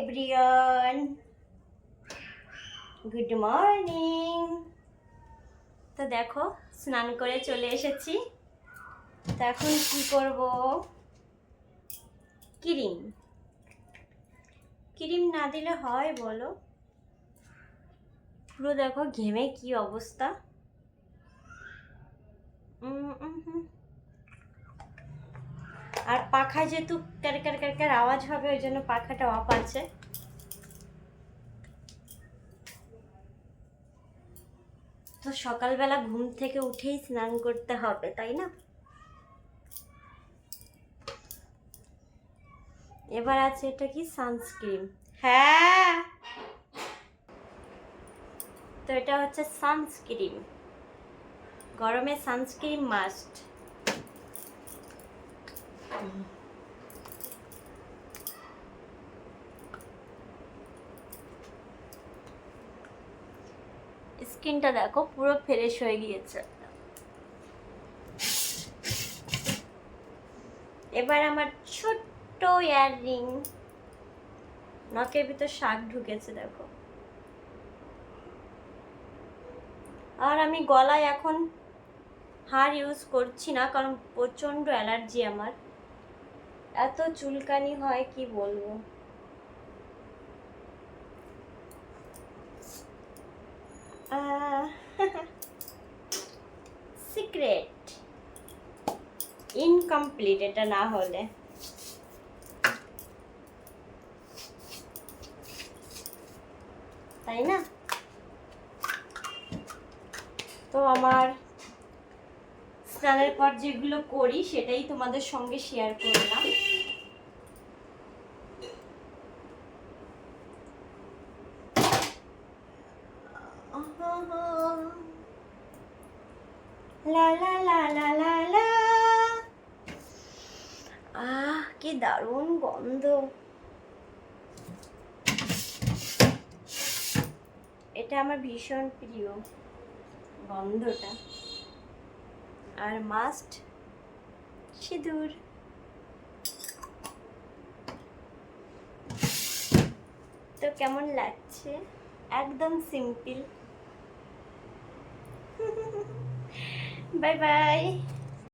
Everyone good morning তো দেখো স্নান করে চলে এসেছি। তো এখন কি করব? ক্রিম। ক্রিম না দিলে হয় বলো? পুরো দেখো ঘেমে কি অবস্থা? উম, উম, হুম। আর পাখায় যেহেতু ক্যার ক্যার ক্যার ক্যার আওয়াজ হবে, ওই জন্য পাখাটা অফ আছে। তো সকালবেলা ঘুম থেকে উঠেই স্নান করতে হবে, তাই না? এবার আছে এটা কি? সানস্ক্রিন হ্যাঁ! তো এটা হচ্ছে সানস্ক্রিন গরমে সানস্ক্রিন মাস্ট স্কিনটা দেখো পুরো ফ্রেশ হয়ে গিয়েছে। এবার আমার ছোট্ট ইয়াররিং। নখের ভিতর শাক ঢুকেছে, দেখো। আর আমি গলায় এখন হার ইউজ করছি না, কারণ প্রচণ্ড অ্যালার্জি আমার। এত চুলকানি হয় কি বলব? সিক্রেট ইনকমপ্লিট এটা না হলে। তাই না? তো আমার স্নানের পর যেগুলো করি, সেটাই তোমাদের সঙ্গে শেয়ার করলাম। আহ, কি দারুণ গন্ধ। এটা আমার ভীষণ প্রিয় গন্ধটা। আর মাস্ট সিঁদুর। তো কেমন লাগছে? একদম সিম্পল বাই বাই